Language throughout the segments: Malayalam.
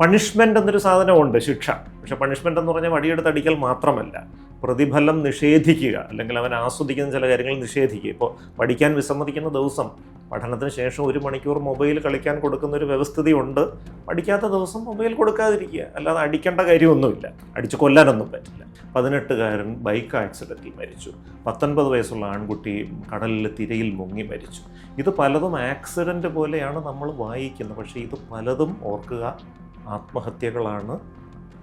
പണിഷ്മെന്റ് എന്നൊരു സാധനമുണ്ട് ശിക്ഷ. പക്ഷെ പണിഷ്മെന്റ് എന്ന് പറഞ്ഞാൽ വടിയെടുത്ത് അടിക്കൽ മാത്രമല്ല. പ്രതിഫലം നിഷേധിക്കുക അല്ലെങ്കിൽ അവൻ ആസ്വദിക്കുന്ന ചില കാര്യങ്ങൾ നിഷേധിക്കുക. ഇപ്പോൾ പഠിക്കാൻ വിസമ്മതിക്കുന്ന ദിവസം പഠനത്തിന് ശേഷം ഒരു മണിക്കൂർ മൊബൈൽ കളിക്കാൻ കൊടുക്കുന്ന ഒരു വ്യവസ്ഥിതി ഉണ്ട് പഠിക്കാത്ത ദിവസം മൊബൈൽ കൊടുക്കാതിരിക്കുക. അല്ലാതെ അടിക്കേണ്ട കാര്യമൊന്നുമില്ല. അടിച്ച് കൊല്ലാനൊന്നും പറ്റില്ല. പതിനെട്ടുകാരൻ ബൈക്ക് ആക്സിഡന്റിൽ മരിച്ചു. പത്തൊൻപത് വയസ്സുള്ള ആൺകുട്ടി കടലിൽ തിരയിൽ മുങ്ങി മരിച്ചു. ഇത് പലതും ആക്സിഡന്റ് പോലെയാണ് നമ്മൾ വായിക്കുന്നത്. പക്ഷേ ഇത് പലതും ഓർക്കുക ആത്മഹത്യകളാണ്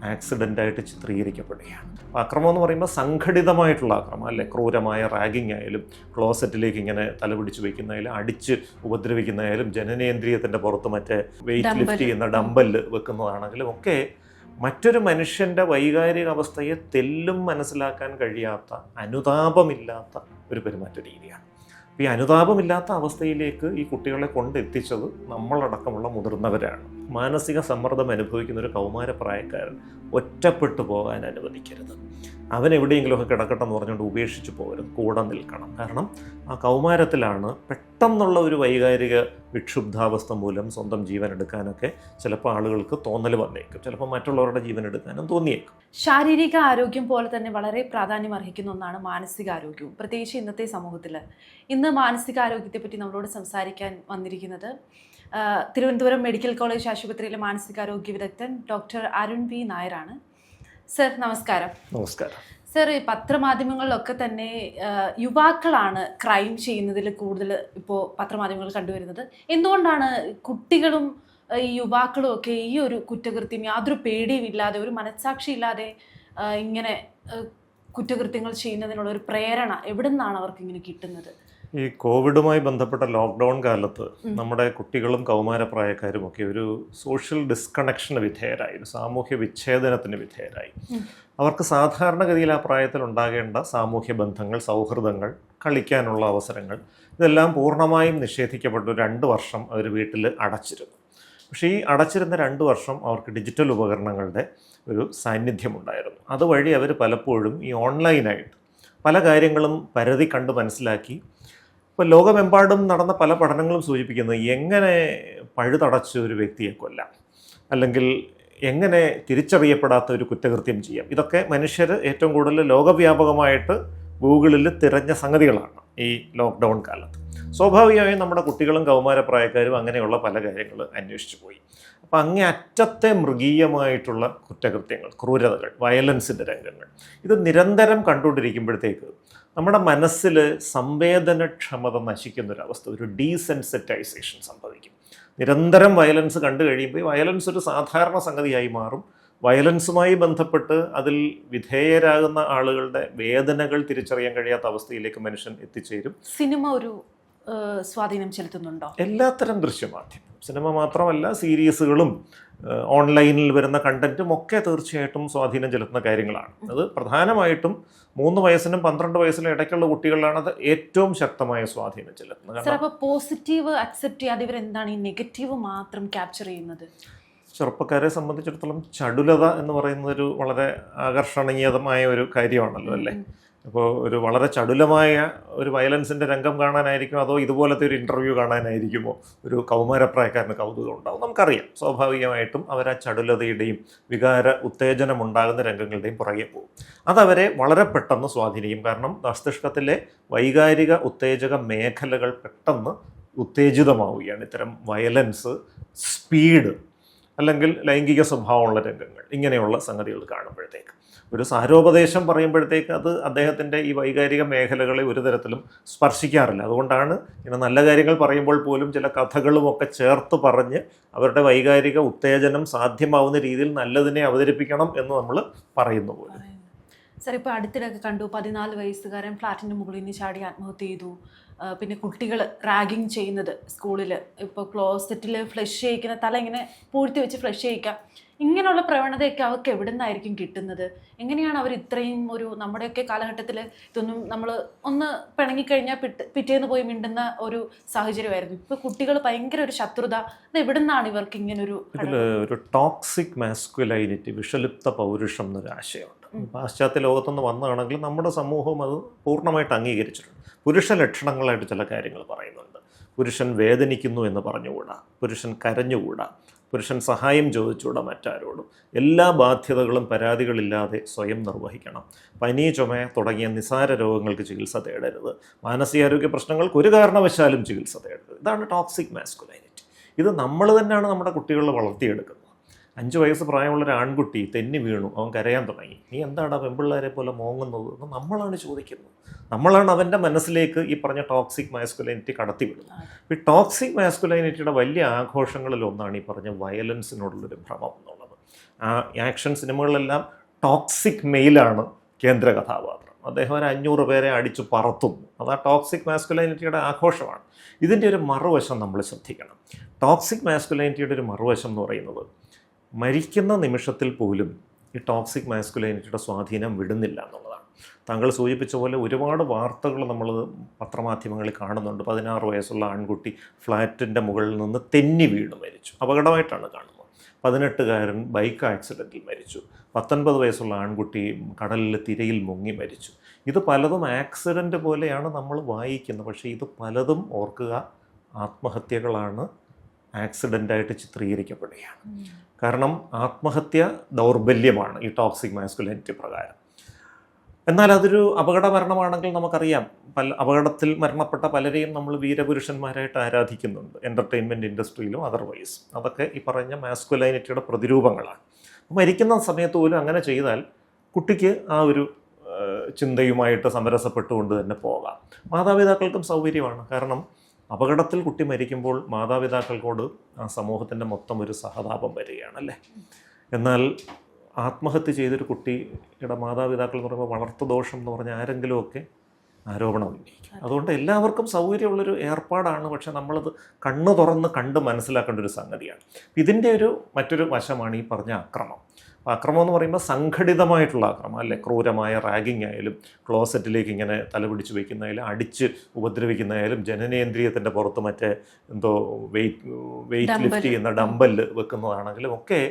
ആക്സിഡന്റായിട്ട് ചിത്രീകരിക്കപ്പെടുകയാണ്. അക്രമം എന്ന് പറയുമ്പോൾ സംഘടിതമായിട്ടുള്ള ആക്രമം അല്ലെ? ക്രൂരമായ റാഗിങ് ആയാലും ക്ലോസറ്റിലേക്ക് ഇങ്ങനെ തലപിടിച്ച് വയ്ക്കുന്നതായാലും അടിച്ച് ഉപദ്രവിക്കുന്നതായാലും ജനനേന്ദ്രിയത്തിന്റെ പുറത്ത് മറ്റേ വെയിറ്റ് ലിഫ്റ്റ് ചെയ്യുന്ന ഡമ്പൽ വെക്കുന്നതാണെങ്കിലും ഒക്കെ മറ്റൊരു മനുഷ്യന്റെ വൈകാരിക അവസ്ഥയെ തെല്ലും മനസ്സിലാക്കാൻ കഴിയാത്ത അനുതാപമില്ലാത്ത ഒരു പെരുമാറ്റ രീതിയാണ് ഈ അനുതാപമില്ലാത്ത അവസ്ഥയിലേക്ക് ഈ കുട്ടികളെ കൊണ്ടെത്തിച്ചത് നമ്മളടക്കമുള്ള മുതിർന്നവരാണ്. മാനസിക സമ്മർദ്ദം അനുഭവിക്കുന്ന ഒരു കൗമാരപ്രായക്കാരൻ ഒറ്റപ്പെട്ടു പോകാൻ അനുവദിക്കരുത്. അവൻ എവിടെയെങ്കിലുമൊക്കെ കിടക്കട്ടെ എന്ന് പറഞ്ഞുകൊണ്ട് ഉപേക്ഷിച്ച് പോകരുത്. കൂടെ നിൽക്കണം. കാരണം ആ കൗമാരത്തിലാണ് പെട്ടെന്നുള്ള ഒരു വൈകാരിക വിക്ഷുബ്ധാവസ്ഥ മൂലം സ്വന്തം ജീവൻ എടുക്കാനൊക്കെ ചിലപ്പോൾ ആളുകൾക്ക് തോന്നൽ വന്നേക്കും. ചിലപ്പോൾ മറ്റുള്ളവരുടെ ജീവൻ എടുക്കാനും തോന്നിയേക്കും. ശാരീരിക ആരോഗ്യം പോലെ തന്നെ വളരെ പ്രാധാന്യം അർഹിക്കുന്ന ഒന്നാണ് മാനസികാരോഗ്യവും. പ്രത്യേകിച്ച് ഇന്നത്തെ സമൂഹത്തിൽ ഇന്ന് മാനസികാരോഗ്യത്തെ പറ്റി നമ്മളോട് സംസാരിക്കാൻ വന്നിരിക്കുന്നത് തിരുവനന്തപുരം മെഡിക്കൽ കോളേജ് ആശുപത്രിയിലെ മാനസികാരോഗ്യ വിദഗ്ധൻ ഡോക്ടർ അരുൺ വി നായരാണ്. സർ നമസ്കാരം. നമസ്കാരം. സർ ഈ പത്രമാധ്യമങ്ങളിലൊക്കെ തന്നെ യുവാക്കളാണ് ക്രൈം ചെയ്യുന്നതിൽ കൂടുതൽ ഇപ്പോൾ പത്രമാധ്യമങ്ങൾ കണ്ടുവരുന്നത്. എന്തുകൊണ്ടാണ് കുട്ടികളും ഈ യുവാക്കളും ഒക്കെ ഈ ഒരു കുറ്റകൃത്യം യാതൊരു പേടിയും ഇല്ലാതെ ഒരു മനസ്സാക്ഷി ഇല്ലാതെ ഇങ്ങനെ കുറ്റകൃത്യങ്ങൾ ചെയ്യുന്നതിനുള്ള ഒരു പ്രേരണ എവിടെ നിന്നാണ് അവർക്ക് ഇങ്ങനെ കിട്ടുന്നത്? ഈ കോവിഡുമായി ബന്ധപ്പെട്ട ലോക്ക്ഡൗൺ കാലത്ത്. നമ്മുടെ കുട്ടികളും കൗമാരപ്രായക്കാരും ഒക്കെ ഒരു സോഷ്യൽ ഡിസ്കണക്ഷന് വിധേയരായി ഒരു സാമൂഹ്യ വിച്ഛേദനത്തിന് വിധേയരായി. അവർക്ക് സാധാരണഗതിയിൽ ആ പ്രായത്തിൽ ഉണ്ടാകേണ്ട സാമൂഹ്യ ബന്ധങ്ങൾ സൗഹൃദങ്ങൾ കളിക്കാനുള്ള അവസരങ്ങൾ ഇതെല്ലാം പൂർണമായും നിഷേധിക്കപ്പെട്ടു രണ്ട് വർഷം അവർ വീട്ടിൽ അടച്ചിരുന്നു. പക്ഷേ ഈ അടച്ചിരുന്ന രണ്ട് വർഷം അവർക്ക് ഡിജിറ്റൽ ഉപകരണങ്ങളുടെ ഒരു സാന്നിധ്യമുണ്ടായിരുന്നു. അതുവഴി അവർ പലപ്പോഴും ഈ ഓൺലൈനായിട്ട് പല കാര്യങ്ങളും പരതി കണ്ട് മനസ്സിലാക്കി ഇപ്പോൾ ലോകമെമ്പാടും നടന്ന പല പഠനങ്ങളും സൂചിപ്പിക്കുന്നത് എങ്ങനെ പഴുതടച്ച് ഒരു വ്യക്തിയെ കൊല്ലാം? അല്ലെങ്കിൽ എങ്ങനെ തിരിച്ചറിയപ്പെടാത്ത ഒരു കുറ്റകൃത്യം ചെയ്യാം? ഇതൊക്കെ മനുഷ്യർ ഏറ്റവും കൂടുതൽ ലോകവ്യാപകമായിട്ട് ഗൂഗിളിൽ തിരഞ്ഞ സംഗതികളാണ് ഈ ലോക്ക്ഡൗൺ കാലത്ത്. സ്വാഭാവികമായും നമ്മുടെ കുട്ടികളും കൗമാരപ്രായക്കാരും അങ്ങനെയുള്ള പല കാര്യങ്ങൾ അന്വേഷിച്ചു പോയി. അപ്പം അങ്ങേ അറ്റത്തെ മൃഗീയമായിട്ടുള്ള കുറ്റകൃത്യങ്ങൾ ക്രൂരതകൾ വയലൻസിന്റെ രംഗങ്ങൾ ഇത് നിരന്തരം കണ്ടുകൊണ്ടിരിക്കുമ്പോഴത്തേക്ക് നമ്മുടെ മനസ്സിൽ സംവേദനക്ഷമത നശിക്കുന്ന ഒരു അവസ്ഥ ഒരു ഡീസെൻസിറ്റൈസേഷൻ സംഭവിക്കും. നിരന്തരം വയലൻസ് കണ്ടു കഴിയുമ്പോൾ വയലൻസ് ഒരു സാധാരണ സംഗതിയായി മാറും. വയലൻസുമായി ബന്ധപ്പെട്ട് അതിൽ വിധേയരാകുന്ന ആളുകളുടെ വേദനകൾ തിരിച്ചറിയാൻ കഴിയാത്ത അവസ്ഥയിലേക്ക് മനുഷ്യൻ എത്തിച്ചേരും. സിനിമ ഒരു സ്വാധീനം ചെലുത്തുന്നുണ്ടോ? എല്ലാത്തരം ദൃശ്യമാധ്യമം സിനിമ മാത്രമല്ല സീരീസുകളും ഓൺലൈനിൽ വരുന്ന കണ്ടന്റും ഒക്കെ തീർച്ചയായിട്ടും സ്വാധീനം ചെലുത്തുന്ന കാര്യങ്ങളാണ്. അത് പ്രധാനമായിട്ടും മൂന്ന് വയസ്സിനും പന്ത്രണ്ട് വയസ്സിനും ഇടയ്ക്കുള്ള കുട്ടികളിലാണ് അത് ഏറ്റവും ശക്തമായ സ്വാധീനം ചെലുത്തുന്നത്. പോസിറ്റീവ് അക്സെപ്റ്റ് ചെയ്യാതെ ഇവർ എന്താണ് ഈ നെഗറ്റീവ് മാത്രം ക്യാപ്ചർ ചെയ്യുന്നത്? ചെറുപ്പക്കാരെ സംബന്ധിച്ചിടത്തോളം ചടുലത എന്ന് പറയുന്നത് ഒരു വളരെ ആകർഷണീയതമായ ഒരു കാര്യമാണല്ലോ അല്ലേ. അപ്പോൾ ഒരു വളരെ ചടുലമായ ഒരു വയലൻസിന്റെ രംഗം കാണാനായിരിക്കും അതോ ഇതുപോലത്തെ ഒരു ഇന്റർവ്യൂ കാണാനായിരിക്കുമോ? ഒരു കൗമാരപ്രായക്കാരന് കൗതുകം ഉണ്ടാവും. നമുക്കറിയാം. സ്വാഭാവികമായിട്ടും അവർ ആ ചടുലതയുടെയും വികാര ഉത്തേജനം ഉണ്ടാകുന്ന രംഗങ്ങളുടെയും പുറകെ പോകും. അതവരെ വളരെ പെട്ടെന്ന് സ്വാധീനിക്കും. കാരണം മസ്തിഷ്കത്തിലെ വൈകാരിക ഉത്തേജക മേഖലകൾ പെട്ടെന്ന് ഉത്തേജിതമാവുകയാണ്. ഇത്തരം വയലൻസ് സ്പീഡ് അല്ലെങ്കിൽ ലൈംഗിക സ്വഭാവമുള്ള രംഗങ്ങൾ ഇങ്ങനെയുള്ള സംഗതികൾ കാണുമ്പോഴത്തേക്ക്. ഒരു സാരോപദേശം പറയുമ്പോഴത്തേക്ക് അത് അദ്ദേഹത്തിന്റെ ഈ വൈകാരിക മേഖലകളെ ഒരു തരത്തിലും സ്പർശിക്കാറില്ല. അതുകൊണ്ടാണ് ഇങ്ങനെ നല്ല കാര്യങ്ങൾ പറയുമ്പോൾ പോലും ചില കഥകളുമൊക്കെ ചേർത്ത് പറഞ്ഞ് അവരുടെ വൈകാരിക ഉത്തേജനം സാധ്യമാവുന്ന രീതിയിൽ നല്ലതിനെ അവതരിപ്പിക്കണം എന്ന് നമ്മൾ പറയുന്നു പോലും. സർ ഇപ്പോൾ അടുത്തിടയ്ക്ക് കണ്ടു പതിനാല് വയസ്സുകാരൻ ഫ്ലാറ്റിന്റെ മുകളിൽ നിന്ന് ചാടി ആത്മഹത്യ ചെയ്തു. പിന്നെ കുട്ടികൾ റാഗിങ് ചെയ്യുന്നത് സ്കൂളിൽ. ഇപ്പോൾ ക്ലോസറ്റിൽ ഫ്ലഷ് ചെയ്യിക്കുന്ന തല ഇങ്ങനെ പൂഴ്ത്തി വെച്ച് ഫ്ലഷ് ചെയ്യിക്കാം. ഇങ്ങനെയുള്ള പ്രവണതയൊക്കെ അവർക്ക് എവിടെ നിന്നായിരിക്കും കിട്ടുന്നത്? എങ്ങനെയാണ് അവർ ഇത്രയും ഒരു നമ്മുടെയൊക്കെ കാലഘട്ടത്തിൽ ഇതൊന്നും നമ്മൾ ഒന്ന് പിണങ്ങിക്കഴിഞ്ഞാൽ പിറ്റ് പിറ്റേന്ന് പോയി മിണ്ടുന്ന ഒരു സാഹചര്യമായിരുന്നു. ഇപ്പോൾ കുട്ടികൾ ഭയങ്കര ഒരു ശത്രുത. അത് എവിടെ നിന്നാണ് ഇവർക്ക് ഇങ്ങനെ ഒരു ഒരു ടോക്സിക് മാസ്കുലൈനിറ്റി വിഷലിപ്ത പൗരുഷം എന്നൊരു ആശയമുണ്ട് പാശ്ചാത്യ ലോകത്തുനിന്ന് വന്നതാണെങ്കിൽ നമ്മുടെ സമൂഹം അത് പൂർണമായിട്ട് അംഗീകരിച്ചിട്ടുണ്ട്. പുരുഷ ലക്ഷണങ്ങളായിട്ട് ചില കാര്യങ്ങൾ പറയുന്നുണ്ട്. പുരുഷൻ വേദനിക്കുന്നു എന്ന് പറഞ്ഞുകൂടാ. പുരുഷൻ കരഞ്ഞുകൂടാ. പുരുഷൻ സഹായം ചോദിച്ചുകൂടാ മറ്റാരോടും. എല്ലാ ബാധ്യതകളും പരാതികളില്ലാതെ സ്വയം നിർവഹിക്കണം. പനി ചുമ തുടങ്ങിയ നിസാര രോഗങ്ങൾക്ക് ചികിത്സ തേടരുത്. മാനസികാരോഗ്യ പ്രശ്നങ്ങൾക്ക് ഒരു കാരണവശാലും ചികിത്സ തേടരുത്. ഇതാണ് ടോക്സിക് മാസ്കുലൈനിറ്റി ഇത് നമ്മൾ തന്നെയാണ് നമ്മുടെ കുട്ടികളിൽ വളർത്തിയെടുക്കുന്നത്. അഞ്ച് വയസ്സ് പ്രായമുള്ള ഒരു ആൺകുട്ടി തെന്നി വീണു. അവൻ കരയാൻ തുടങ്ങി. നീ എന്താണ് പെമ്പിള്ളേരെ പോലെ മോങ്ങുന്നത്? എന്ന് നമ്മളാണ് ചോദിക്കുന്നത്. നമ്മളാണ് അവന്റെ മനസ്സിലേക്ക് ഈ പറഞ്ഞ ടോക്സിക് മാസ്കുലൈനിറ്റി കടത്തിവിടുന്നത്. ഈ ടോക്സിക് മാസ്കുലൈനിറ്റിയുടെ വലിയ ആഘോഷങ്ങളിൽ ഒന്നാണ് ഈ പറഞ്ഞ വയലൻസിനോടുള്ളൊരു ഭ്രമം എന്നുള്ളത്. ആ ആക്ഷൻ സിനിമകളിലെല്ലാം ടോക്സിക് മെയിലാണ് കേന്ദ്ര കഥാപാത്രം. അദ്ദേഹം ഒരു അഞ്ഞൂറ് പേരെ അടിച്ചു പറത്തുന്നു. അത് ആ ടോക്സിക് മാസ്കുലൈനിറ്റിയുടെ ആഘോഷമാണ്. ഇതിന്റെ ഒരു മറുവശം നമ്മൾ ശ്രദ്ധിക്കണം. ടോക്സിക് മാസ്കുലൈനിറ്റിയുടെ ഒരു മറുവശം എന്ന് പറയുന്നത് മരിക്കുന്ന നിമിഷത്തിൽ പോലും ഈ ടോക്സിക് മാസ്കുലൈനിറ്റിയുടെ സ്വാധീനം വിടുന്നില്ല എന്നുള്ളതാണ്. താങ്കൾ സൂചിപ്പിച്ച പോലെ ഒരുപാട് വാർത്തകൾ നമ്മൾ പത്രമാധ്യമങ്ങളിൽ കാണുന്നുണ്ട്. പതിനാറ് വയസ്സുള്ള ആൺകുട്ടി ഫ്ലാറ്റിന്റെ മുകളിൽ നിന്ന് തെന്നി വീണ് മരിച്ചു. അപകടമായിട്ടാണ് കാണുന്നത്. പതിനെട്ടുകാരൻ ബൈക്ക് ആക്സിഡന്റിൽ മരിച്ചു. പത്തൊൻപത് വയസ്സുള്ള ആൺകുട്ടി കടലിൽ തിരയിൽ മുങ്ങി മരിച്ചു. ഇത് പലതും ആക്സിഡന്റ് പോലെയാണ് നമ്മൾ വായിക്കുന്നത്. പക്ഷേ ഇത് പലതും ഓർക്കുക ആത്മഹത്യകളാണ് ആക്സിഡന്റായിട്ട് ചിത്രീകരിക്കപ്പെടുകയാണ്. കാരണം ആത്മഹത്യ ദൗർബല്യമാണ് ഈ ടോക്സിക് മാസ്കുലിനിറ്റി പ്രകാരം. എന്നാൽ അതൊരു അപകട മരണമാണെങ്കിൽ നമുക്കറിയാം. പല അപകടത്തിൽ മരണപ്പെട്ട പലരെയും നമ്മൾ വീരപുരുഷന്മാരായിട്ട് ആരാധിക്കുന്നുണ്ട്. എന്റർടൈൻമെന്റ് ഇൻഡസ്ട്രിയിലും അതർവൈസ് അതൊക്കെ ഈ പറഞ്ഞ മാസ്കുലൈനിറ്റിയുടെ പ്രതിരൂപങ്ങളാണ്. മരിക്കുന്ന സമയത്ത് പോലും അങ്ങനെ ചെയ്താൽ കുട്ടിക്ക് ആ ഒരു ചിന്തയുമായിട്ട് സമരസപ്പെട്ടുകൊണ്ട് തന്നെ പോകാം. മാതാപിതാക്കൾക്കും സൗകര്യമാണ്. കാരണം അപകടത്തിൽ കുട്ടി മരിക്കുമ്പോൾ മാതാപിതാക്കൾക്കോട് ആ സമൂഹത്തിന്റെ മൊത്തം ഒരു സഹതാപം വരികയാണ് അല്ലേ എന്നാൽ ആത്മഹത്യ ചെയ്തൊരു കുട്ടിയുടെ മാതാപിതാക്കൾ എന്ന് പറയുമ്പോൾ വളർത്തു ദോഷം എന്ന് പറഞ്ഞാൽ ആരെങ്കിലുമൊക്കെ ആരോപണം ഉന്നയിക്കും. അതുകൊണ്ട് എല്ലാവർക്കും സൗകര്യമുള്ളൊരു ഏർപ്പാടാണ് പക്ഷെ നമ്മളത് കണ്ണു തുറന്ന് കണ്ട് മനസ്സിലാക്കേണ്ട ഒരു സംഗതിയാണ്. ഇതിന്റെ ഒരു മറ്റൊരു വശമാണ് ഈ പറഞ്ഞ അക്രമം അക്രമം എന്ന് പറയുമ്പോൾ സംഘടിതമായിട്ടുള്ള അക്രമം അല്ലെ? ക്രൂരമായ റാഗിങ് ആയാലും ക്ലോസറ്റിലേക്ക് ഇങ്ങനെ തലപിടിച്ച് വയ്ക്കുന്നതായാലും അടിച്ച് ഉപദ്രവിക്കുന്നതായാലും ജനനേന്ദ്രിയത്തിന്റെ പുറത്ത് മറ്റേ എന്തോ വെയിറ്റ് വെയിറ്റ് ലിഫ്റ്റ് ചെയ്യുന്ന ഡമ്പൽ വെക്കുന്നതാണെങ്കിലും ഒക്കെ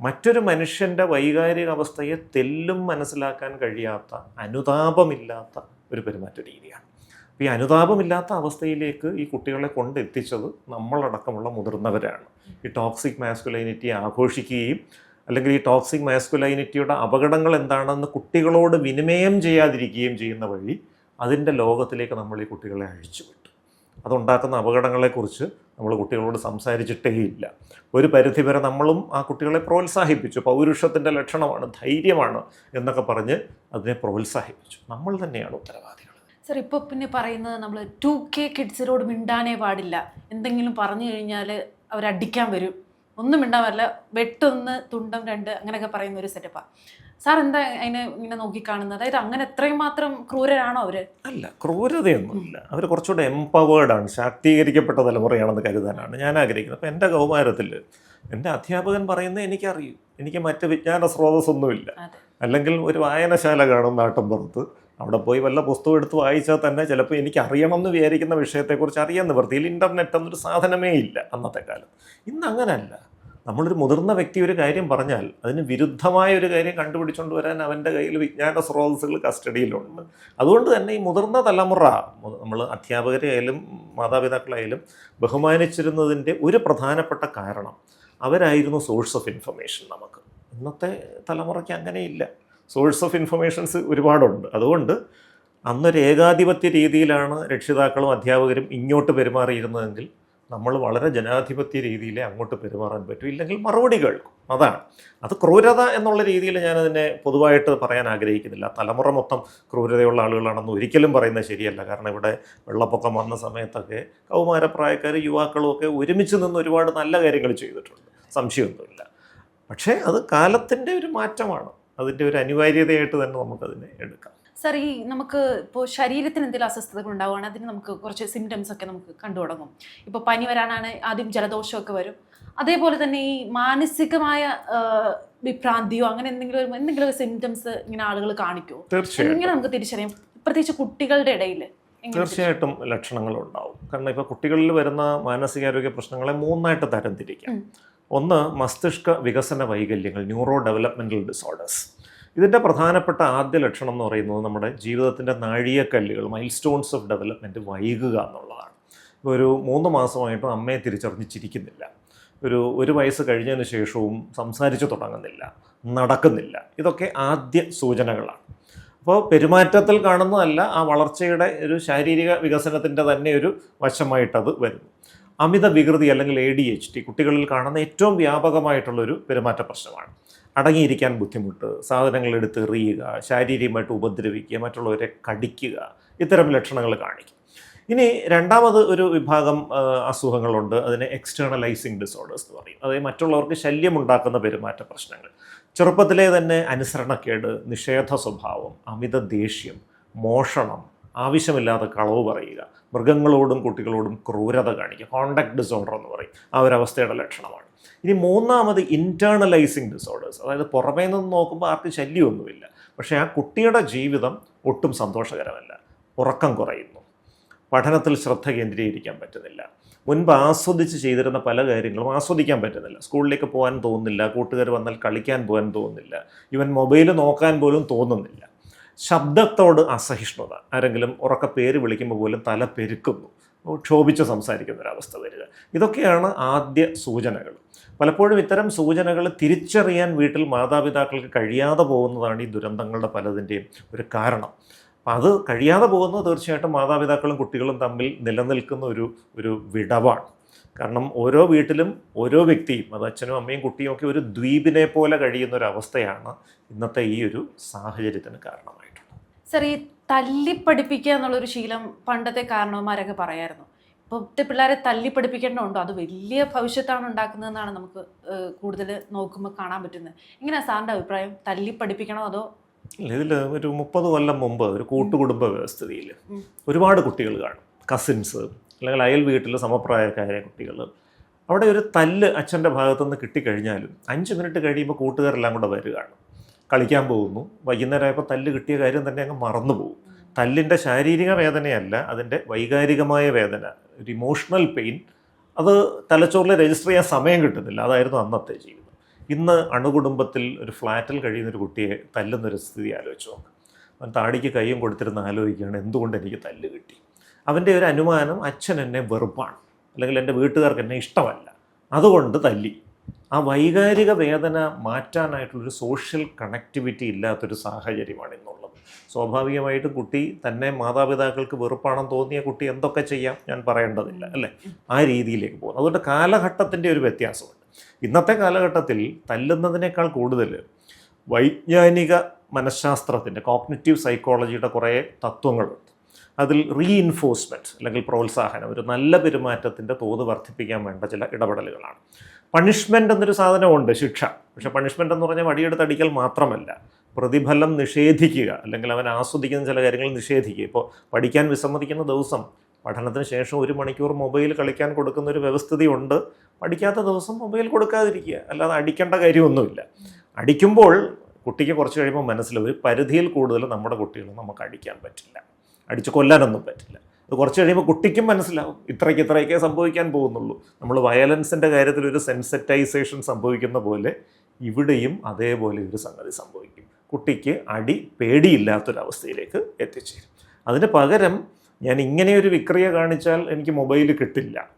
മറ്റൊരു മനുഷ്യന്റെ വൈകാരിക അവസ്ഥയെ തെല്ലും മനസ്സിലാക്കാൻ കഴിയാത്ത അനുതാപമില്ലാത്ത ഒരു പെരുമാറ്റ രീതിയാണ്. അപ്പോൾ ഈ അനുതാപമില്ലാത്ത അവസ്ഥയിലേക്ക് ഈ കുട്ടികളെ കൊണ്ടെത്തിച്ചത് നമ്മളടക്കമുള്ള മുതിർന്നവരാണ്. ഈ ടോക്സിക് മാസ്കുലൈനിറ്റി ആഘോഷിക്കുകയും അല്ലെങ്കിൽ ഈ ടോക്സിക് മാസ്കുലൈനിറ്റിയുടെ അപകടങ്ങൾ എന്താണെന്ന് കുട്ടികളോട് വിനിമയം ചെയ്യാതിരിക്കുകയും ചെയ്യുന്ന വഴി അതിന്റെ ലോകത്തിലേക്ക് നമ്മൾ ഈ കുട്ടികളെ അഴിച്ചു വിട്ടു. അതുണ്ടാക്കുന്ന അപകടങ്ങളെക്കുറിച്ച് നമ്മൾ കുട്ടികളോട് സംസാരിച്ചിട്ടേ ഇല്ല. ഒരു പരിധി വരെ നമ്മളും ആ കുട്ടികളെ പ്രോത്സാഹിപ്പിച്ചു. പൗരുഷത്തിന്റെ ലക്ഷണമാണ് ധൈര്യമാണ് എന്നൊക്കെ പറഞ്ഞ് അതിനെ പ്രോത്സാഹിപ്പിച്ചു. നമ്മൾ തന്നെയാണ് ഉത്തരവാദികൾ. സർ ഇപ്പോൾ പിന്നെ പറയുന്നത് നമ്മൾ ടു കെ കിഡ്സിനോട് മിണ്ടാനേ പാടില്ല. എന്തെങ്കിലും പറഞ്ഞു കഴിഞ്ഞാൽ അവരടിക്കാൻ വരും. ഒന്നും മിണ്ടാൻ പറ്റില്ല വെട്ടൊന്ന് തുണ്ടം രണ്ട് അങ്ങനെയൊക്കെ പറയുന്ന ഒരു സെറ്റപ്പാണ് സാർ എന്താ അതിനെ ഇങ്ങനെ നോക്കിക്കാണുന്നത്? അതായത് അങ്ങനെ എത്രയും മാത്രം ക്രൂരരാണോ അവർ? അല്ല ക്രൂരതയൊന്നുമില്ല. അവർ കുറച്ചുകൂടെ എംപവേർഡ് ആണ് ശാക്തീകരിക്കപ്പെട്ട തലമുറയാണെന്ന് കരുതാനാണ് ഞാൻ ആഗ്രഹിക്കുന്നത്. അപ്പം എന്റെ കൗമാരത്തിൽ എന്റെ അധ്യാപകൻ പറയുന്നത് എനിക്കറിയും. എനിക്ക് മറ്റ് വിജ്ഞാന സ്രോതസ്സൊന്നുമില്ല. അല്ലെങ്കിൽ ഒരു വായനശാല കാണും നാട്ടിൻപുറത്ത്. അവിടെ പോയി വല്ല പുസ്തകം എടുത്ത് വായിച്ചാൽ തന്നെ ചിലപ്പോൾ എനിക്ക് അറിയണം എന്ന് വിചാരിക്കുന്ന വിഷയത്തെക്കുറിച്ച് അറിയാൻ നിവൃത്തിയിൽ ഇന്റർനെറ്റ് എന്നൊരു സാധനമേ ഇല്ല അന്നത്തെ കാലം ഇന്ന് അങ്ങനല്ല. നമ്മളൊരു മുതിർന്ന വ്യക്തി ഒരു കാര്യം പറഞ്ഞാൽ അതിന് വിരുദ്ധമായ ഒരു കാര്യം കണ്ടുപിടിച്ചുകൊണ്ട് വരാൻ അവന്റെ കയ്യിൽ വിജ്ഞാന സ്രോതസ്സുകൾ കസ്റ്റഡിയിലുണ്ട്. അതുകൊണ്ട് തന്നെ ഈ മുതിർന്ന തലമുറ നമ്മൾ അധ്യാപകരെയായാലും മാതാപിതാക്കളായാലും ബഹുമാനിച്ചിരുന്നതിന്റെ ഒരു പ്രധാനപ്പെട്ട കാരണം അവരായിരുന്നു സോഴ്സ് ഓഫ് ഇൻഫർമേഷൻ നമുക്ക്. ഇന്നത്തെ തലമുറയ്ക്ക് അങ്ങനെയില്ല. സോഴ്സ് ഓഫ് ഇൻഫർമേഷൻസ് ഒരുപാടുണ്ട്. അതുകൊണ്ട് അന്നൊരു ഏകാധിപത്യ രീതിയിലാണ് രക്ഷിതാക്കളും അധ്യാപകരും ഇങ്ങോട്ട് പെരുമാറിയിരുന്നതെങ്കിൽ നമ്മൾ വളരെ ജനാധിപത്യ രീതിയിലേ അങ്ങോട്ട് പെരുമാറാൻ പറ്റും. ഇല്ലെങ്കിൽ മറുപടി കേൾക്കും. അതാണ്. അത് ക്രൂരത എന്നുള്ള രീതിയിൽ ഞാനതിനെ പൊതുവായിട്ട് പറയാൻ ആഗ്രഹിക്കുന്നില്ല. തലമുറ മൊത്തം ക്രൂരതയുള്ള ആളുകളാണെന്ന് ഒരിക്കലും പറയുന്നത് ശരിയല്ല. കാരണം ഇവിടെ വെള്ളപ്പൊക്കം വന്ന സമയത്തൊക്കെ കൗമാരപ്രായക്കാർ യുവാക്കളും ഒക്കെ ഒരുമിച്ച് നിന്ന് ഒരുപാട് നല്ല കാര്യങ്ങൾ ചെയ്തിട്ടുണ്ട്. സംശയമൊന്നുമില്ല. പക്ഷേ അത് കാലത്തിന്റെ ഒരു മാറ്റമാണ്. അതിന്റെ ഒരു അനിവാര്യതയായിട്ട് തന്നെ നമുക്കതിനെ എടുക്കാം. സർ ഈ നമുക്ക് ഇപ്പോൾ ശരീരത്തിന് എന്തെങ്കിലും അസ്വസ്ഥതകൾ ഉണ്ടാവുകയാണെങ്കിൽ അതിന് നമുക്ക് കുറച്ച് സിംറ്റംസ് ഒക്കെ നമുക്ക് കണ്ടു തുടങ്ങും. ഇപ്പോൾ പനി വരാനാണ് ആദ്യം ജലദോഷമൊക്കെ വരും. അതേപോലെ തന്നെ ഈ മാനസികമായ വിഭ്രാന്തിയോ അങ്ങനെ എന്തെങ്കിലും എന്തെങ്കിലും സിംറ്റംസ് ഇങ്ങനെ ആളുകൾ കാണിക്കുമോ തീർച്ചയായും എങ്ങനെ നമുക്ക് തിരിച്ചറിയാം? പ്രത്യേകിച്ച് കുട്ടികളുടെ ഇടയിൽ തീർച്ചയായിട്ടും ലക്ഷണങ്ങളുണ്ടാവും. കാരണം ഇപ്പോൾ കുട്ടികളിൽ വരുന്ന മാനസികാരോഗ്യ പ്രശ്നങ്ങളെ മൂന്നായിട്ട് തരംതിരിക്കാം. ഒന്ന് മസ്തിഷ്ക വികസന വൈകല്യങ്ങൾ ന്യൂറോ ഡെവലപ്മെന്റൽ ഡിസോർഡേഴ്സ് ഇതിന്റെ പ്രധാനപ്പെട്ട ആദ്യ ലക്ഷണം എന്ന് പറയുന്നത് നമ്മുടെ ജീവിതത്തിന്റെ നാഴികക്കല്ലുകൾ മൈൽ സ്റ്റോൺസ് ഓഫ് ഡെവലപ്മെന്റ് വൈകുക എന്നുള്ളതാണ്. ഇപ്പോൾ ഒരു മൂന്ന് മാസമായിട്ടും അമ്മയെ തിരിച്ചറിഞ്ഞ് ചിരിക്കുന്നില്ല. ഒരു ഒരു വയസ്സ് കഴിഞ്ഞതിന് ശേഷവും സംസാരിച്ചു തുടങ്ങുന്നില്ല നടക്കുന്നില്ല. ഇതൊക്കെ ആദ്യ സൂചനകളാണ്. അപ്പോൾ പെരുമാറ്റത്തിൽ കാണുന്നതല്ല ആ വളർച്ചയുടെ ഒരു ശാരീരിക വികസനത്തിന്റെ തന്നെ ഒരു വശമായിട്ടത് വരുന്നു. അമിത വികൃതി അല്ലെങ്കിൽ എ ഡി എച്ച് ടി കുട്ടികളിൽ കാണുന്ന ഏറ്റവും വ്യാപകമായിട്ടുള്ളൊരു പെരുമാറ്റ പ്രശ്നമാണ്. അടങ്ങിയിരിക്കാൻ ബുദ്ധിമുട്ട് സാധനങ്ങൾ എടുത്ത് എറിയുക ശാരീരികമായിട്ട് ഉപദ്രവിക്കുക മറ്റുള്ളവരെ കടിക്കുക ഇത്തരം ലക്ഷണങ്ങൾ കാണിക്കും. ഇനി രണ്ടാമത് ഒരു വിഭാഗം അസുഖങ്ങളുണ്ട്. അതിനെ എക്സ്റ്റേണലൈസിങ് ഡിസോർഡേഴ്സ് എന്ന് പറയും. അതായത് മറ്റുള്ളവർക്ക് ശല്യമുണ്ടാക്കുന്ന പെരുമാറ്റ പ്രശ്നങ്ങൾ. ചെറുപ്പത്തിലെ തന്നെ അനുസരണക്കേട് നിഷേധ സ്വഭാവം അമിത ദേഷ്യം മോഷണം ആവശ്യമില്ലാതെ കളവ് പറയുക മൃഗങ്ങളോടും കുട്ടികളോടും ക്രൂരത കാണിക്കുക കോണ്ടാക്ട് ഡിസോർഡർ എന്ന് പറയും. ആ ഒരു അവസ്ഥയുടെ ലക്ഷണമാണ്. ഇനി മൂന്നാമത് ഇന്റേർണലൈസിങ് ഡിസോർഡേഴ്സ് അതായത് പുറമേ നിന്ന് നോക്കുമ്പോൾ ആർക്കും ശല്യമൊന്നുമില്ല. പക്ഷേ ആ കുട്ടിയുടെ ജീവിതം ഒട്ടും സന്തോഷകരമല്ല. ഉറക്കം കുറയുന്നു. പഠനത്തിൽ ശ്രദ്ധ കേന്ദ്രീകരിക്കാൻ പറ്റുന്നില്ല. മുൻപ് ആസ്വദിച്ച് ചെയ്തിരുന്ന പല കാര്യങ്ങളും ആസ്വദിക്കാൻ പറ്റുന്നില്ല. സ്കൂളിലേക്ക് പോകാൻ തോന്നുന്നില്ല. കൂട്ടുകാർ വന്നാൽ കളിക്കാൻ പോകാൻ തോന്നുന്നില്ല. ഇവൻ മൊബൈൽ നോക്കാൻ പോലും തോന്നുന്നില്ല. ശബ്ദത്തോട് അസഹിഷ്ണുത. ആരെങ്കിലും ഉറക്ക പേര് വിളിക്കുമ്പോൾ പോലും തല പെരുക്കുന്നു. ക്ഷോഭിച്ച് സംസാരിക്കുന്ന ഒരവസ്ഥ വരിക. ഇതൊക്കെയാണ് ആദ്യ സൂചനകൾ. പലപ്പോഴും ഇത്തരം സൂചനകൾ തിരിച്ചറിയാൻ വീട്ടിൽ മാതാപിതാക്കൾക്ക് കഴിയാതെ പോകുന്നതാണ് ഈ ദുരന്തങ്ങളുടെ പലതിന്റെയും ഒരു കാരണം. അത് കഴിയാതെ പോകുന്നത് തീർച്ചയായിട്ടും മാതാപിതാക്കളും കുട്ടികളും തമ്മിൽ നിലനിൽക്കുന്ന ഒരു ഒരു വിടവാണ്. കാരണം ഓരോ വീട്ടിലും ഓരോ വ്യക്തിയും അത് അച്ഛനും അമ്മയും കുട്ടിയും ഒക്കെ ഒരു ദ്വീപിനെ പോലെ കഴിയുന്ന ഒരു അവസ്ഥയാണ് ഇന്നത്തെ ഈ ഒരു സാഹചര്യത്തിന് കാരണമായിട്ടുള്ളത് സർ ഈ തല്ലിപ്പഠിപ്പിക്കുക എന്നുള്ളൊരു ശീലം പണ്ടത്തെ കാരണവന്മാരൊക്കെ പറയായിരുന്നു. ഇപ്പോഴത്തെ പിള്ളേരെ തല്ലിപ്പഠിപ്പിക്കേണ്ടതുണ്ടോ? അത് വലിയ ഭവിഷ്യത്താണ് ഉണ്ടാക്കുന്നതെന്നാണ് നമുക്ക് കൂടുതൽ നോക്കുമ്പോൾ കാണാൻ പറ്റുന്നത്. ഇങ്ങനെയാണ് സാറിന്റെ അഭിപ്രായം? തല്ലിപ്പഠിപ്പിക്കണോ അതോ? ഇതിൽ ഒരു മുപ്പത് കൊല്ലം മുമ്പ് ഒരു കൂട്ടുകുടുംബ വ്യവസ്ഥിതിയിൽ. ഒരുപാട് കുട്ടികൾ കാണും. കസിൻസ് അല്ലെങ്കിൽ അയൽ വീട്ടിൽ സമപ്രായക്കാരെ കുട്ടികൾ അവിടെ ഒരു തല്ല് അച്ഛന്റെ ഭാഗത്തുനിന്ന് കിട്ടിക്കഴിഞ്ഞാലും അഞ്ച് മിനിറ്റ് കഴിയുമ്പോൾ കൂട്ടുകാരെല്ലാം കൂടെ വരികയാണ് കളിക്കാൻ പോകുന്നു. വൈകുന്നേരമായപ്പോൾ തല്ല് കിട്ടിയ കാര്യം തന്നെ അങ്ങ് മറന്നു പോകും. തല്ലിന്റെ ശാരീരിക വേദനയല്ല അതിന്റെ വൈകാരികമായ വേദന ഒരു ഇമോഷണൽ പെയിൻ അത് തലച്ചോറിൽ രജിസ്റ്റർ ചെയ്യാൻ സമയം കിട്ടുന്നില്ല. അതായിരുന്നു അന്നത്തെ ജീവിതം. ഇന്ന് അണുകുടുംബത്തിൽ ഒരു ഫ്ലാറ്റിൽ കഴിയുന്ന ഒരു കുട്ടിയെ തല്ലുന്നൊരു സ്ഥിതി ആലോചിച്ചു നോക്ക്. അവൻ താടിക്ക് കൈയും കൊടുത്തിരുന്ന് ആലോചിക്കുകയാണ് എന്തുകൊണ്ട് എനിക്ക് തല്ല് കിട്ടി? അവന്റെ ഒരു അനുമാനം അച്ഛൻ എന്നെ വെറുപ്പാണ്. അല്ലെങ്കിൽ എന്റെ വീട്ടുകാർക്ക് എന്നെ ഇഷ്ടമല്ല. അതുകൊണ്ട് തല്ലി. ആ വൈകാരിക വേദന മാറ്റാനായിട്ടുള്ളൊരു സോഷ്യൽ കണക്ടിവിറ്റി ഇല്ലാത്തൊരു സാഹചര്യമാണ് ഇന്നുള്ളത്. സ്വാഭാവികമായിട്ടും കുട്ടി തന്നെ മാതാപിതാക്കൾക്ക് വെറുപ്പാണെന്ന് തോന്നിയ കുട്ടി എന്തൊക്കെ ചെയ്യാം? ഞാൻ പറയേണ്ടതില്ല അല്ലേ? ആ രീതിയിലേക്ക് പോകുന്നു. അതുകൊണ്ട് കാലഘട്ടത്തിന്റെ ഒരു വ്യത്യാസമുണ്ട്. ഇന്നത്തെ കാലഘട്ടത്തിൽ തല്ലുന്നതിനേക്കാൾ കൂടുതൽ വൈജ്ഞാനിക മനഃശാസ്ത്രത്തിന്റെ കോഗ്നിറ്റീവ് സൈക്കോളജിയുടെ കുറേ തത്വങ്ങളുണ്ട്. അതിൽ റീഇൻഫോഴ്സ്മെന്റ് അല്ലെങ്കിൽ പ്രോത്സാഹനം ഒരു നല്ല പെരുമാറ്റത്തിന്റെ തോത് വർദ്ധിപ്പിക്കാൻ വേണ്ട ചില ഇടപെടലുകളാണ്. പണിഷ്മെന്റ് എന്നൊരു സാധനമുണ്ട് ശിക്ഷ. പക്ഷേ പണിഷ്മെന്റ് എന്ന് പറഞ്ഞാൽ വടിയെടുത്ത് അടിക്കൽ മാത്രമല്ല. പ്രതിഫലം നിഷേധിക്കുക അല്ലെങ്കിൽ അവൻ ആസ്വദിക്കുന്ന ചില കാര്യങ്ങൾ നിഷേധിക്കുക. ഇപ്പോൾ പഠിക്കാൻ വിസമ്മതിക്കുന്ന ദിവസം പഠനത്തിന് ശേഷം ഒരു മണിക്കൂർ മൊബൈൽ കളിക്കാൻ കൊടുക്കുന്ന ഒരു വ്യവസ്ഥിതി ഉണ്ട് പഠിക്കാത്ത ദിവസം മൊബൈൽ കൊടുക്കാതിരിക്കുക. അല്ലാതെ അടിക്കേണ്ട കാര്യമൊന്നുമില്ല. അടിക്കുമ്പോൾ കുട്ടിക്ക് കുറച്ച് കഴിയുമ്പോൾ മനസ്സിൽ ഒരു പരിധിയിൽ കൂടുതൽ നമ്മുടെ കുട്ടികളെ നമുക്ക് അടിക്കാൻ പറ്റില്ല. അടിച്ച് കൊല്ലാനൊന്നും പറ്റില്ല. കുറച്ച് കഴിയുമ്പോൾ കുട്ടിക്കും മനസ്സിലാവും. ഇത്രയ്ക്ക് ഇത്രയൊക്കെ സംഭവിക്കാൻ പോകുന്നുള്ളൂ. നമ്മൾ വയലൻസിന്റെ കാര്യത്തിൽ ഒരു സെൻസറ്റൈസേഷൻ സംഭവിക്കുന്ന പോലെ ഇവിടെയും അതേപോലെ ഒരു സംഗതി സംഭവിക്കും. കുട്ടിക്ക് അടി പേടിയില്ലാത്തൊരവസ്ഥയിലേക്ക് എത്തിച്ചേരും. അതിന് പകരം ഞാൻ ഇങ്ങനെയൊരു വിക്രിയ കാണിച്ചാൽ എനിക്ക് മൊബൈൽ കിട്ടില്ല.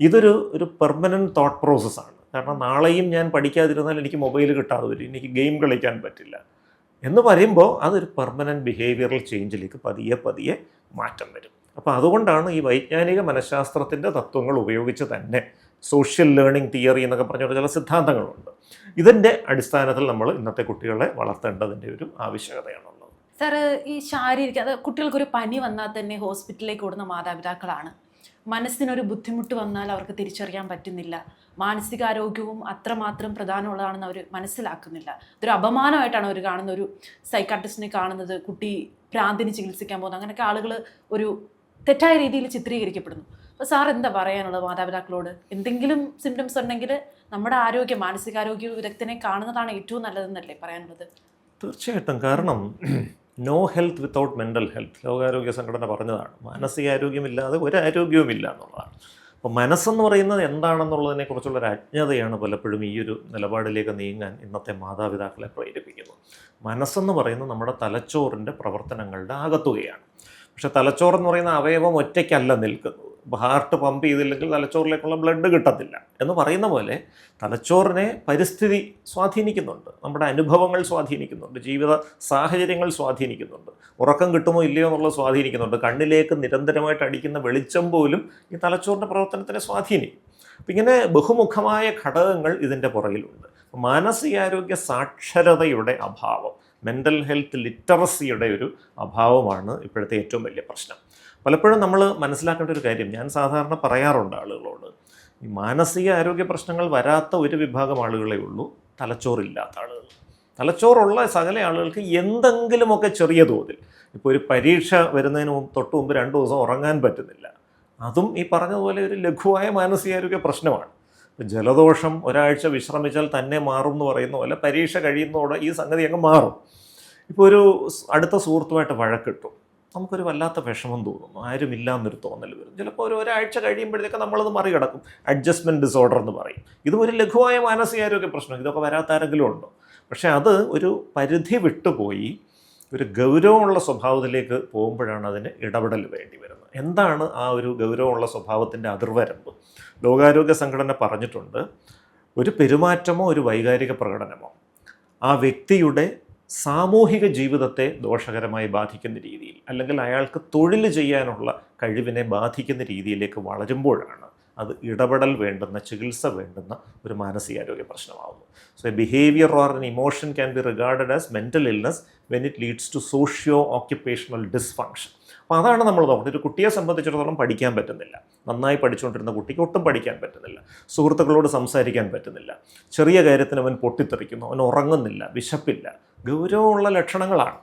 ഇതൊരു ഒരു പെർമനന്റ് തോട്ട് പ്രോസസ്സാണ് കാരണം നാളെയും ഞാൻ പഠിക്കാതിരുന്നാൽ എനിക്ക് മൊബൈൽ കിട്ടാതെ വരും എനിക്ക് ഗെയിം കളിക്കാൻ പറ്റില്ല. എന്ന് പറയുമ്പോൾ അതൊരു പെർമനന്റ് ബിഹേവിയറൽ ചേഞ്ചിലേക്ക് പതിയെ പതിയെ മാറ്റം വരും. അപ്പോൾ അതുകൊണ്ടാണ് ഈ വൈജ്ഞാനിക മനഃശാസ്ത്രത്തിന്റെ തത്വങ്ങൾ ഉപയോഗിച്ച് തന്നെ സോഷ്യൽ ലേണിംഗ് തിയറി എന്നൊക്കെ പറഞ്ഞ ചില സിദ്ധാന്തങ്ങളുണ്ട്. ഇതിന്റെ അടിസ്ഥാനത്തിൽ നമ്മൾ ഇന്നത്തെ കുട്ടികളെ വളർത്തേണ്ടതിന്റെ ഒരു ആവശ്യകതയാണുള്ളത്. സാറ് ഈ ശാരീരിക അത് കുട്ടികൾക്കൊരു പനി വന്നാൽ തന്നെ ഹോസ്പിറ്റലിലേക്ക് ഓടുന്ന മാതാപിതാക്കളാണ്. മനസ്സിനൊരു ബുദ്ധിമുട്ട് വന്നാൽ അവർക്ക് തിരിച്ചറിയാൻ പറ്റുന്നില്ല. മാനസികാരോഗ്യവും അത്രമാത്രം പ്രധാനമുള്ളതാണെന്ന് അവർ മനസ്സിലാക്കുന്നില്ല. ഇതൊരു അപമാനമായിട്ടാണ് അവർ കാണുന്ന ഒരു സൈക്കാട്രിസ്റ്റിനെ കാണുന്നത് കുട്ടി ഭ്രാന്തിന് ചികിത്സിക്കാൻ പോകുന്നത്. അങ്ങനെയൊക്കെ ആളുകൾ ഒരു തെറ്റായ രീതിയിൽ ചിത്രീകരിക്കപ്പെടുന്നു. അപ്പോൾ സാർ എന്താ പറയാനുള്ളത് മാതാപിതാക്കളോട്? എന്തെങ്കിലും സിംറ്റംസ് ഉണ്ടെങ്കിൽ നമ്മുടെ ആരോഗ്യം മാനസികാരോഗ്യ വിദഗ്ധനെ കാണുന്നതാണ് ഏറ്റവും നല്ലതെന്നല്ലേ പറയാനുള്ളത്? തീർച്ചയായിട്ടും. കാരണം no health without mental health ലോകാരോഗ്യ സംഘടന പറഞ്ഞതാണ്. മാനസികാരോഗ്യമില്ലാതെ ഒരു ആരോഗ്യവുമില്ല എന്നുള്ളതാണ്. അപ്പോൾ മനസ്സെന്ന് പറയുന്നത് എന്താണെന്നുള്ളതിനെക്കുറിച്ചുള്ള ഒരു അജ്ഞതയാണ് പലപ്പോഴും ഈ ഒരു നിലപാടിലേക്ക് നീങ്ങാൻ ഇന്നത്തെ മാതാപിതാക്കളെ പ്രേരിപ്പിക്കുന്നത്. മനസ്സെന്ന് പറയുന്നത് നമ്മുടെ തലച്ചോറിന്റെ പ്രവർത്തനങ്ങളുടെ ആകത്തുകയാണ് പക്ഷെ തലച്ചോറെന്ന് പറയുന്ന അവയവം ഒറ്റയ്ക്കല്ല നിൽക്കുന്നത്. ഹാർട്ട് പമ്പ് ചെയ്തില്ലെങ്കിൽ തലച്ചോറിലേക്കുള്ള ബ്ലഡ് കിട്ടത്തില്ല എന്ന് പറയുന്ന പോലെ തലച്ചോറിനെ പരിസ്ഥിതി സ്വാധീനിക്കുന്നുണ്ട്. നമ്മുടെ അനുഭവങ്ങൾ സ്വാധീനിക്കുന്നുണ്ട്. ജീവിത സാഹചര്യങ്ങൾ സ്വാധീനിക്കുന്നുണ്ട്. ഉറക്കം കിട്ടുമോ ഇല്ലയോ എന്നുള്ളത് സ്വാധീനിക്കുന്നുണ്ട്. കണ്ണിലേക്ക് നിരന്തരമായിട്ട് അടിക്കുന്ന വെളിച്ചം പോലും ഈ തലച്ചോറിന്റെ പ്രവർത്തനത്തിനെ സ്വാധീനിക്കും. അപ്പം ഇങ്ങനെ ബഹുമുഖമായ ഘടകങ്ങൾ ഇതിന്റെ പുറകിലുണ്ട്. മാനസികാരോഗ്യ സാക്ഷരതയുടെ അഭാവം. മെന്റൽ ഹെൽത്ത് ലിറ്ററസിയുടെ ഒരു അഭാവമാണ് ഇപ്പോഴത്തെ ഏറ്റവും വലിയ പ്രശ്നം. പലപ്പോഴും നമ്മൾ മനസ്സിലാക്കേണ്ട ഒരു കാര്യം ഞാൻ സാധാരണ പറയാറുണ്ട് ആളുകളോട് ഈ മാനസിക ആരോഗ്യ പ്രശ്നങ്ങൾ വരാത്ത ഒരു വിഭാഗം ആളുകളെ ഉള്ളൂ തലച്ചോറില്ലാത്ത ആളുകൾ. തലച്ചോറുള്ള സകല ആളുകൾക്ക് എന്തെങ്കിലുമൊക്കെ ചെറിയ തോതിൽ ഇപ്പോൾ ഒരു പരീക്ഷ വരുന്നതിന് തൊട്ട് മുമ്പ് രണ്ട് ദിവസം ഉറങ്ങാൻ പറ്റുന്നില്ല. അതും ഈ പറഞ്ഞതുപോലെ ഒരു ലഘുവായ മാനസികാരോഗ്യ പ്രശ്നമാണ്. ജലദോഷം ഒരാഴ്ച വിശ്രമിച്ചാൽ തന്നെ മാറും എന്ന് പറയുന്ന പോലെ പരീക്ഷ കഴിയുന്നതോടെ ഈ സംഗതി അങ്ങ് മാറും. ഇപ്പോൾ ഒരു അടുത്ത സുഹൃത്തുമായിട്ട് വഴക്കിട്ടു. നമുക്കൊരു വല്ലാത്ത വിഷമം തോന്നുന്നു. ആരുമില്ല എന്നൊരു തോന്നൽ വരും. ചിലപ്പോൾ ഒരു ഒരാഴ്ച കഴിയുമ്പോഴത്തേക്ക് നമ്മളത് മറികടക്കും. അഡ്ജസ്റ്റ്മെന്റ് ഡിസോർഡർ എന്ന് പറയും. ഇതും ഒരു ലഘുവായ മാനസികാരോഗ്യ പ്രശ്നം. ഇതൊക്കെ വരാത്ത ആരെങ്കിലും ഉണ്ടോ? പക്ഷേ അത് ഒരു പരിധി വിട്ടുപോയി ഒരു ഗൗരവമുള്ള സ്വഭാവത്തിലേക്ക് പോകുമ്പോഴാണ് അതിന് ഇടപെടൽ വേണ്ടി വരുന്നത്. എന്താണ് ആ ഒരു ഗൗരവമുള്ള സ്വഭാവത്തിന്റെ അതിർവരമ്പ്? ലോകാരോഗ്യ സംഘടന പറഞ്ഞിട്ടുണ്ട് ഒരു പെരുമാറ്റമോ ഒരു വൈകാരിക പ്രകടനമോ ആ വ്യക്തിയുടെ സാമൂഹിക ജീവിതത്തെ ദോഷകരമായി ബാധിക്കുന്ന രീതിയിൽ അല്ലെങ്കിൽ അയാൾക്ക് തൊഴിൽ ചെയ്യാനുള്ള കഴിവിനെ ബാധിക്കുന്ന രീതിയിലേക്ക് വളരുമ്പോഴാണ് അത് ഇടപെടൽ വേണ്ടുന്ന ചികിത്സ വേണ്ടുന്ന ഒരു മാനസികാരോഗ്യ പ്രശ്നമാകുന്നു so a behaviour or an emotion can be regarded as mental illness when it leads to socio occupational dysfunction അപ്പോൾ അതാണ് നമ്മൾ നോക്കുന്നത്. ഒരു കുട്ടിയെ സംബന്ധിച്ചിടത്തോളം പഠിക്കാൻ പറ്റുന്നില്ല. നന്നായി പഠിച്ചുകൊണ്ടിരുന്ന കുട്ടിക്ക് ഒട്ടും പഠിക്കാൻ പറ്റുന്നില്ല. സുഹൃത്തുക്കളോട് സംസാരിക്കാൻ പറ്റുന്നില്ല. ചെറിയ കാര്യത്തിന് അവൻ പൊട്ടിത്തെറിക്കുന്നു. അവൻ ഉറങ്ങുന്നില്ല. വിശപ്പില്ല. ഗൗരവമുള്ള ലക്ഷണങ്ങളാണ്.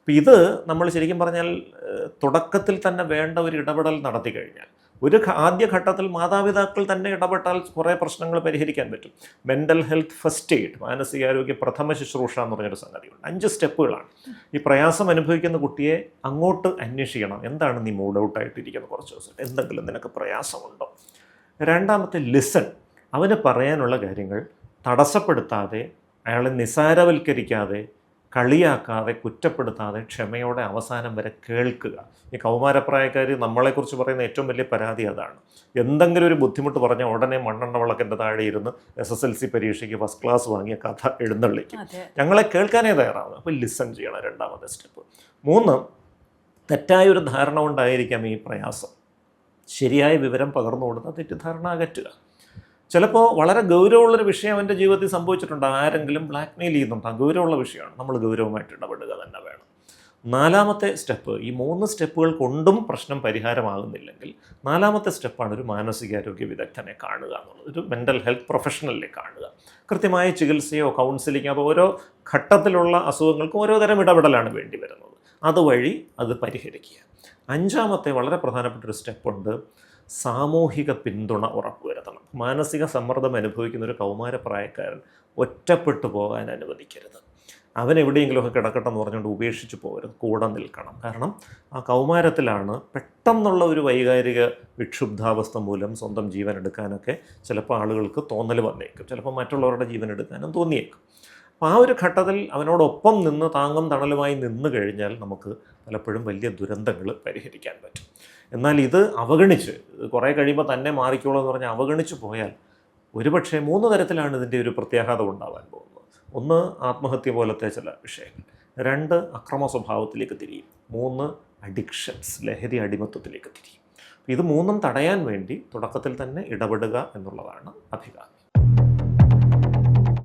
അപ്പോൾ ഇത് നമ്മൾ ശരിക്കും പറഞ്ഞാൽ തുടക്കത്തിൽ തന്നെ വേണ്ട ഒരു ഇടപെടൽ നടത്തി കഴിഞ്ഞാൽ ഒരു ആദ്യഘട്ടത്തിൽ ആദ്യ ഘട്ടത്തിൽ മാതാപിതാക്കൾ തന്നെ ഇടപെട്ടാൽ കുറേ പ്രശ്നങ്ങൾ പരിഹരിക്കാൻ പറ്റും. മെന്റൽ ഹെൽത്ത് ഫസ്റ്റ് എയ്ഡ് മാനസികാരോഗ്യ പ്രഥമ ശുശ്രൂഷ എന്ന് പറഞ്ഞൊരു സംഗതിയുണ്ട്. അഞ്ച് സ്റ്റെപ്പുകളാണ്. ഈ പ്രയാസം അനുഭവിക്കുന്ന കുട്ടിയെ അങ്ങോട്ട് അന്വേഷിക്കണം. എന്താണ് നീ മൂഡ് ഔട്ടായിട്ടിരിക്കുന്നത് കുറച്ച് ദിവസം? എന്തെങ്കിലും നിനക്ക് പ്രയാസമുണ്ടോ? രണ്ടാമത്തെ ലിസൺ അവന് പറയാനുള്ള കാര്യങ്ങൾ തടസ്സപ്പെടുത്താതെ അയാളെ നിസാരവൽക്കരിക്കാതെ കളിയാക്കാതെ കുറ്റപ്പെടുത്താതെ ക്ഷമയോടെ അവസാനം വരെ കേൾക്കുക. ഈ കൗമാരപ്രായക്കാർ നമ്മളെക്കുറിച്ച് പറയുന്ന ഏറ്റവും വലിയ പരാതി അതാണ്. എന്തെങ്കിലും ഒരു ബുദ്ധിമുട്ട് പറഞ്ഞാൽ ഉടനെ മണ്ണെണ്ണ വിളക്കിന്റെ താഴെ ഇരുന്ന് എസ് എസ് എൽ സി പരീക്ഷയ്ക്ക് ഫസ്റ്റ് ക്ലാസ് വാങ്ങിയ കഥ എഴുന്നള്ളിക്കും. ഞങ്ങളെ കേൾക്കാനേ തയ്യാറാവുന്നു അപ്പോൾ ലിസൺ ചെയ്യണം രണ്ടാമത്തെ സ്റ്റെപ്പ് മൂന്ന് തെറ്റായ ഒരു ധാരണ കൊണ്ടായിരിക്കാം ഈ പ്രയാസം. ശരിയായ വിവരം പകർന്നു കൊടുത്ത തെറ്റിദ്ധാരണ അകറ്റുക. ചിലപ്പോൾ വളരെ ഗൗരവമുള്ളൊരു വിഷയം അവന്റെ ജീവിതത്തിൽ സംഭവിച്ചിട്ടുണ്ട്. ആരെങ്കിലും ബ്ലാക്ക് മെയിൽ ചെയ്യുന്നുണ്ട്. ആ ഗൗരവമുള്ള വിഷയമാണ്. നമ്മൾ ഗൗരവമായിട്ട് ഇടപെടുക തന്നെ വേണം. നാലാമത്തെ സ്റ്റെപ്പ് ഈ മൂന്ന് സ്റ്റെപ്പുകൾ കൊണ്ടും പ്രശ്നം പരിഹാരമാകുന്നില്ലെങ്കിൽ നാലാമത്തെ സ്റ്റെപ്പാണ് ഒരു മാനസികാരോഗ്യ വിദഗ്ധനെ കാണുക എന്നുള്ളത്. ഒരു മെന്റൽ ഹെൽത്ത് പ്രൊഫഷണലിനെ കാണുക. കൃത്യമായ ചികിത്സയോ കൗൺസിലിങ്ങോ അപ്പോൾ ഓരോ ഘട്ടത്തിലുള്ള അസുഖങ്ങൾക്കും ഓരോ തരം ഇടപെടലാണ് വേണ്ടി വരുന്നത്. അതുവഴി അത് പരിഹരിക്കുക. അഞ്ചാമത്തെ വളരെ പ്രധാനപ്പെട്ട ഒരു സ്റ്റെപ്പുണ്ട് സാമൂഹിക പിന്തുണ ഉറപ്പുവരുത്തണം മാനസിക സമ്മർദ്ദം അനുഭവിക്കുന്ന ഒരു കൗമാരപ്രായക്കാരൻ ഒറ്റപ്പെട്ടു പോകാൻ അനുവദിക്കരുത്. അവൻ എവിടെയെങ്കിലുമൊക്കെ കിടക്കട്ടെ എന്ന് പറഞ്ഞുകൊണ്ട് ഉപേക്ഷിച്ച് പോകരുത്. കൂടെ നിൽക്കണം. കാരണം ആ കൗമാരത്തിലാണ് പെട്ടെന്നുള്ള ഒരു വൈകാരിക വിക്ഷുബ്ധാവസ്ഥ മൂലം സ്വന്തം ജീവൻ എടുക്കാനൊക്കെ ചിലപ്പോൾ ആളുകൾക്ക് തോന്നൽ വന്നേക്കും. ചിലപ്പോൾ മറ്റുള്ളവരുടെ ജീവൻ എടുക്കാനും തോന്നിയേക്കും. അപ്പോൾ ആ ഒരു ഘട്ടത്തിൽ അവനോടൊപ്പം നിന്ന് താങ്ങും തണലുമായി നിന്ന് കഴിഞ്ഞാൽ നമുക്ക് പലപ്പോഴും വലിയ ദുരന്തങ്ങൾ പരിഹരിക്കാൻ പറ്റും. എന്നാൽ ഇത് അവഗണിച്ച് കുറേ കഴിയുമ്പോൾ തന്നെ മാറിക്കോളൂ എന്ന് പറഞ്ഞ് അവഗണിച്ച് പോയാൽ ഒരുപക്ഷെ മൂന്ന് തരത്തിലാണ് ഇതിന്റെ ഒരു പ്രത്യാഘാതം ഉണ്ടാവാൻ പോകുന്നത്. ഒന്ന് ആത്മഹത്യ പോലത്തെ ചില വിഷയങ്ങൾ. രണ്ട് അക്രമ സ്വഭാവത്തിലേക്ക് തിരിയും. മൂന്ന് അഡിക്ഷൻസ് ലഹരി അടിമത്വത്തിലേക്ക് തിരിയും. ഇത് മൂന്നും തടയാൻ വേണ്ടി തുടക്കത്തിൽ തന്നെ ഇടപെടുക എന്നുള്ളതാണ് അഭികാമ്യം.